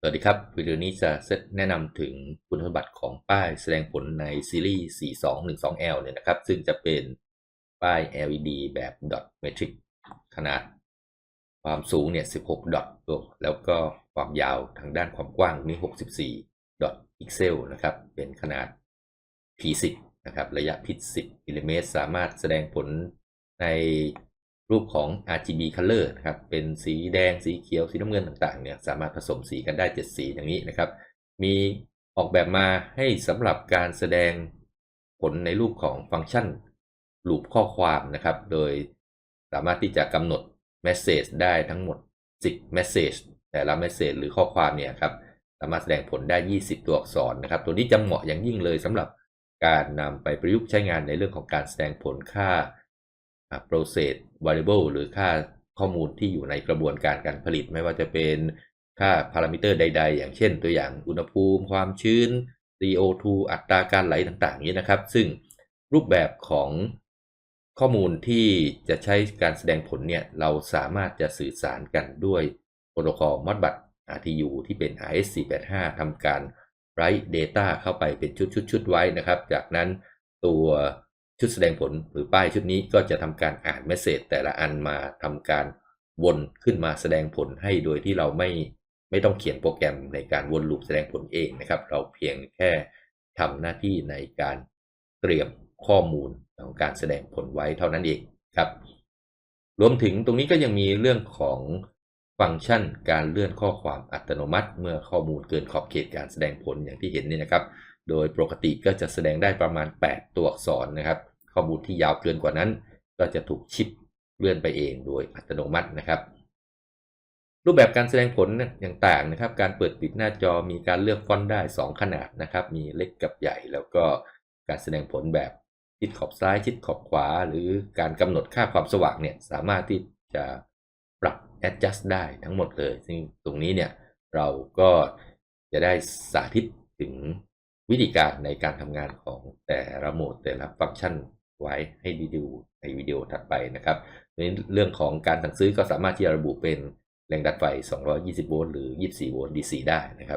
สวัสดีครับ วิดีโอนี้จะแนะนำถึงคุณสมบัติของป้ายแสดงผลในซีรีส์ 4212L เนี่ยนะครับ ซึ่งจะเป็นป้าย LED แบบ dot matrix ขนาดความสูงเนี่ย 16 ดอทแล้วก็ความยาวทางด้านความกว้างนี่64 ดอทพิกเซลนะครับ เป็นขนาด P10 นะครับ ระยะพิษ 10มิลลิเมตร สามารถแสดงผลใน รูปของ RGB color นะครับ เป็นสีแดง สีเขียว สีน้ำเงินต่างๆ เนี่ย สามารถผสมสีกันได้ 7 สีอย่างนี้นะครับ มีออกแบบมาให้สำหรับการแสดงผลในรูปของฟังก์ชันรูปข้อความนะครับ โดยสามารถที่จะกำหนด Message ได้ทั้งหมด 10 Message แต่ละ Message หรือข้อความเนี่ยครับ สามารถแสดงผลได้ 20 ตัวอักษรนะครับ ตัวนี้จะเหมาะอย่างยิ่งเลยสำหรับการนำไปประยุกต์ใช้งานในเรื่องของการแสดงผลค่า process variable หรือค่าข้อมูลที่อยู่ในกระบวนการการผลิตไม่ว่าจะเป็นค่าพารามิเตอร์ใด ๆ อย่างเช่นตัวอย่างอุณหภูมิ ความชื้น CO2 อัตราการไหลต่างๆ นี้นะครับ ซึ่งรูปแบบของข้อมูลที่จะใช้การแสดงผลเนี่ย เราสามารถจะสื่อสารกันด้วยโปรโตคอล Modbus RTU ที่เป็น RS485 ทำการ write data เข้าไปเป็นชุดๆๆไว้นะครับ จากนั้นตัว ชุดแสดงผลหรือป้ายชุดนี้ก็จะทำการอ่านเมสเซจแต่ละอันมาทำการวนขึ้นมาแสดงผลให้โดยที่เราไม่ไม่ต้องเขียนโปรแกรมในการวนลูปแสดงผลเองนะครับ เราเพียงแค่ทำหน้าที่ในการเตรียมข้อมูลของการแสดงผลไว้เท่านั้นเองครับ รวมถึงตรงนี้ก็ยังมีเรื่องของ ฟังก์ชันการเลื่อนข้อความอัตโนมัติ เมื่อข้อมูลเกินขอบเขตการแสดงผลอย่างที่เห็นนี่นะครับ โดยปกติก็จะแสดงได้ประมาณ 8 ตัวอักษรนะครับ ข้อมูลที่ยาวเกินกว่านั้น ก็จะถูกชิปเลื่อนไปเองโดยอัตโนมัตินะครับ รูปแบบการแสดงผลอย่างต่างนะครับ การเปิดปิดหน้าจอมีการเลือกฟอนต์ได้ 2 ขนาดนะครับ มีเล็กกับใหญ่ แล้วก็การแสดงผลแบบชิดขอบซ้ายชิดขอบขวา หรือการกำหนดค่าความสว่างเนี่ยสามารถที่จะ ปรับ adjust ได้ทั้งหมดเลย ซึ่งตรงนี้เนี่ยเราก็จะได้สาธิตถึงวิธีการในการทำงานของแต่ละโหมดแต่ละฟังก์ชันไว้ให้ดีดูในวิดีโอถัดไปนะครับในเรื่องของการสั่งซื้อก็สามารถที่จะระบุเป็นแรงดันไฟ 220 โวลต์หรือ 24 โวลต์ DC ได้นะครับ